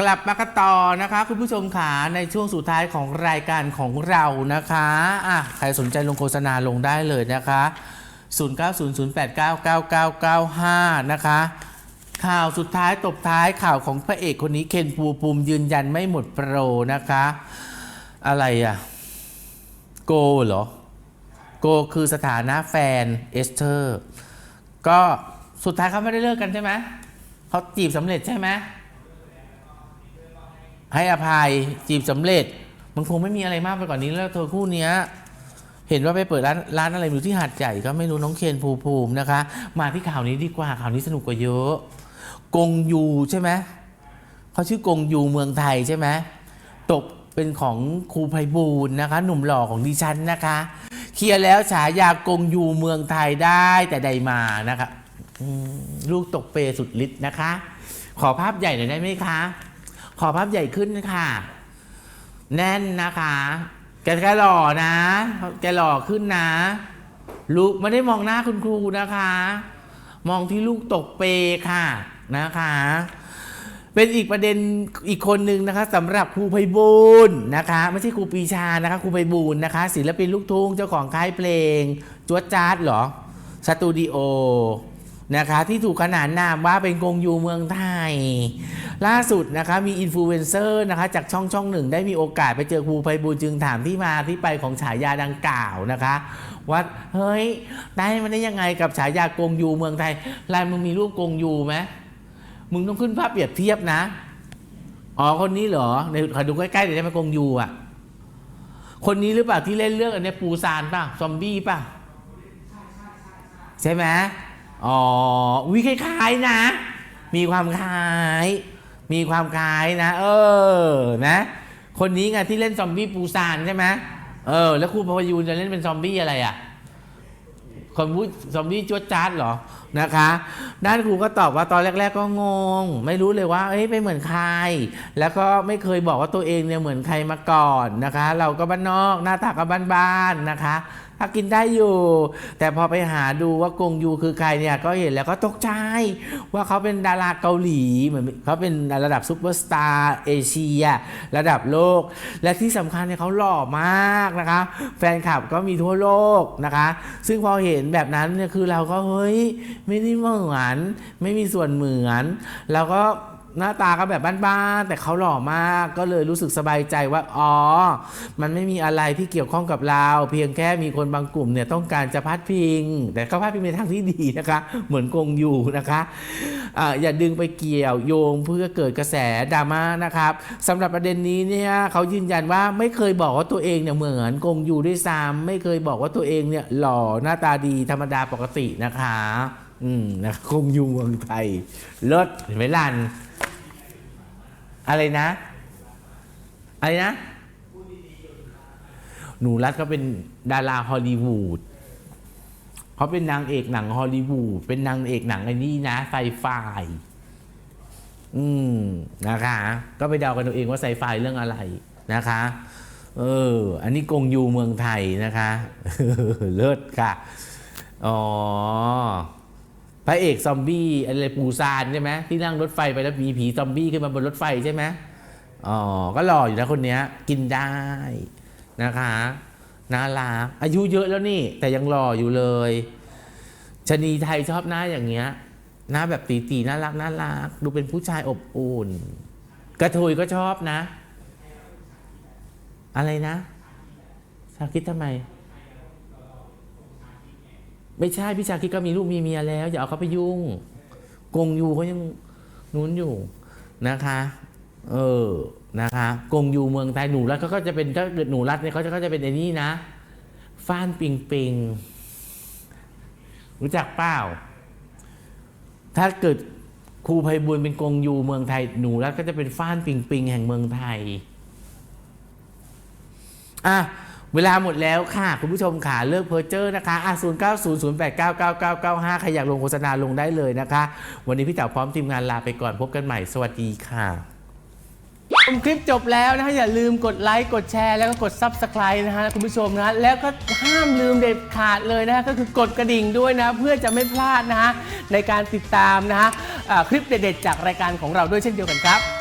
กลับมากันต่อนะคะ คุณผู้ชมขาในช่วงสุดท้ายของรายการของเรานะคะอะใครสนใจลงโฆษณาลงได้เลยนะคะ 0900899995 นะคะ ข่าวสุดท้ายตบท้ายข่าวของพระเอกคนนี้เคนภูมิภูมยืนยันไม่หมดโปรนะคะ อะไรอะโกเหรอ โกคือสถานะแฟนเอสเธอร์ ก็สุดท้ายเขาไม่ได้เลิกกันใช่ไหมเขาจีบสำเร็จใช่ไหม ให้อภัยจีบสำเร็จ มันคงไม่มีอะไรมากไปกว่านี้แล้วเธอคู่เนี้ยเห็นว่าไปเปิดร้านร้านอะไรอยู่ที่หาดใหญ่ก็ไม่รู้น้องเคนภูภูมินะคะ มาที่ข่าวนี้ดีกว่าข่าวนี้สนุกกว่าเยอะ กงยูใช่ไหมเขาชื่อกงยูเมืองไทยใช่ไหมตกเป็นของครูไพบูลย์นะคะ หนุ่มหล่อของดิฉันนะคะ เคลียร์แล้วฉายากงยูเมืองไทยได้แต่ใดมานะคะลูกตกเปย์สุดฤทธิ์นะคะ ขอภาพใหญ่หน่อยได้ไหมคะ ขอภาพใหญ่ขึ้นค่ะ แน่นนะคะ แกแกหล่อนะ แกหล่อขึ้นนะ ลูกไม่ได้มองหน้าคุณครูนะคะ มองที่ลูกตกเปค่ะนะคะ เป็นอีกประเด็นอีกคนหนึ่งนะคะสำหรับครูไพบูลนะคะ ไม่ใช่ครูปีชานะคะครูไพบูลนะคะ ศิลปินลูกทุ่งเจ้าของค่ายเพลงจวดจาร์ดเหรอสตูดิโอ นะคะที่ถูกขนานนามว่าเป็นกงยูเมืองไทย ล่าสุดนะคะมีอินฟลูเอนเซอร์นะคะจากช่องช่องหนึ่งได้มีโอกาสไปเจอครูไพบูลจึงถามที่มาที่ไปของฉายาดังกล่าวนะคะว่าเฮ้ยได้มันได้ยังไงกับฉายากงยูเมืองไทยลายมึงมีรูปกงยูไหมมึงต้องขึ้นภาพเปรียบเทียบนะอ๋อคนนี้เหรอในขอดูใกล้ๆเดี๋ยวจะมากงยูอะคนนี้หรือเปล่าที่เล่นเรื่องอันเนี้ยปูซานป่ะซอมบี้ป่ะใช่ไหม อ๋อวิคล้ายๆนะ มีความคล้าย มีความคล้ายนะ เออนะ คนนี้ไงที่เล่นซอมบี้ปูซานใช่ไหมเออ แล้วครูพยูนจะเล่นเป็นซอมบี้อะไรอะคนพูดซอมบี้จวดจ้าดเหรอนะคะ ด้านครูก็ตอบว่าตอนแรก ๆ ก็งง ไม่รู้เลยว่า เอ้ยไม่เหมือนใคร แล้วก็ไม่เคยบอกว่าตัวเองเนี่ยเหมือนใครมาก่อนนะคะ เราก็บ้านนอกหน้าตาก็บ้านๆนะคะ กินได้อยู่ แต่พอไปหาดูว่ากงยูคือใครเนี่ยก็เห็นแล้วก็ตกใจว่าเขาเป็นดาราเกาหลีเหมือนเขาเป็นระดับซุปเปอร์สตาร์เอเชีย ระดับโลก และที่สำคัญเนี่ยเขาหล่อมากนะคะ แฟนคลับก็มีทั่วโลกนะคะ ซึ่งพอเห็นแบบนั้นเนี่ยคือเราก็เฮ้ยไม่ได้เหมือนไม่มีส่วนเหมือนเราก็ หน้าตาก็แบบบ้านๆแต่เขาหล่อมากก็เลยรู้สึกสบายใจว่าอ๋อ มันไม่มีอะไรที่เกี่ยวข้องกับเรา เพียงแค่มีคนบางกลุ่มเนี่ยต้องการจะพัดพิง แต่เขาพัดพิงในทางที่ดีนะคะ เหมือนกงอยู่นะคะอย่าดึงไปเกี่ยวโยงเพื่อเกิดกระแสดราม่านะครับสำหรับประเด็นนี้เนี่ยเขายืนยันว่าไม่เคยบอกว่าตัวเองเนี่ยเหมือนกงอยู่ด้วยซ้ำไม่เคยบอกว่าตัวเองเนี่ยหล่อหน้าตาดีธรรมดาปกตินะคะ อืมนะกงอยู่เมืองไทยเลิศเห็นไหมลัน อะไรนะ อะไรนะ หนูรัฐก็เป็นดาราฮอลลีวูดเขาเป็นนางเอกหนังฮอลลีวูดเป็นนางเอกหนังไอ้นี่นะไซไฟอืมนะคะ ก็ไปเดากันตัวเองว่าไซไฟเรื่องอะไรนะคะ เออ อันนี้กงยูเมืองไทยนะคะ เลิศค่ะ อ๋อ ระเอกซอมบี้อะไรปูซานใช่ไหมที่นั่งรถไฟไปแล้วมีผีซอมบี้ขึ้นมาบนรถไฟใช่ไหมอ๋อ ก็หล่ออยู่นะคนเนี้ย กินได้นะคะน่ารักอายุเยอะแล้วนี่ แต่ยังหล่ออยู่เลยชนีไทยชอบหน้าอย่างเงี้ยหน้าแบบตีๆน่ารักน่ารักดูเป็นผู้ชายอบอุ่น กระเทยก็ชอบนะ อะไรนะชาคิดทำไม ไม่ใช่พี่ชาคิดก็มีลูกมีเมียแล้ว อย่าเอาเขาไปยุ่ง กงยูเขายังนู้นอยู่นะคะ เออนะคะกงยูเมืองไทยหนูรัฐเขาก็จะเป็นถ้าเกิดหนูรัฐเนี่ยเขาจะก็จะเป็นไอ้นี่นะฟ้านปิงปิงรู้จักเปล่า ถ้าเกิดครูไพบุญเป็นกงยูเมืองไทยหนูรัฐก็จะเป็นฟ้านปิงปิงแห่งเมืองไทยอะ เวลาหมดแล้วค่ะ คุณผู้ชมค่ะ เลิกเพอร์เจอร์นะคะอะ0 9 0 0 8 9 9 9 9 5 ใครอยากลงโฆษณาลงได้เลยนะคะ วันนี้พี่เต๋าพร้อมทีมงานลาไปก่อนพบกันใหม่สวัสดีค่ะชมคลิปจบแล้วนะฮะอย่าลืมกดไลค์กดแชร์แล้วก็กด Subscribe นะฮะคุณผู้ชมนะแล้วก็ห้ามลืมเด็ดขาดเลยนะฮะก็คือกดกระดิ่งด้วยนะเพื่อจะไม่พลาดนะฮะในการติดตามนะฮะอ่าคลิปเด็ดๆจากรายการของเราด้วยเช่นเดียวกันครับ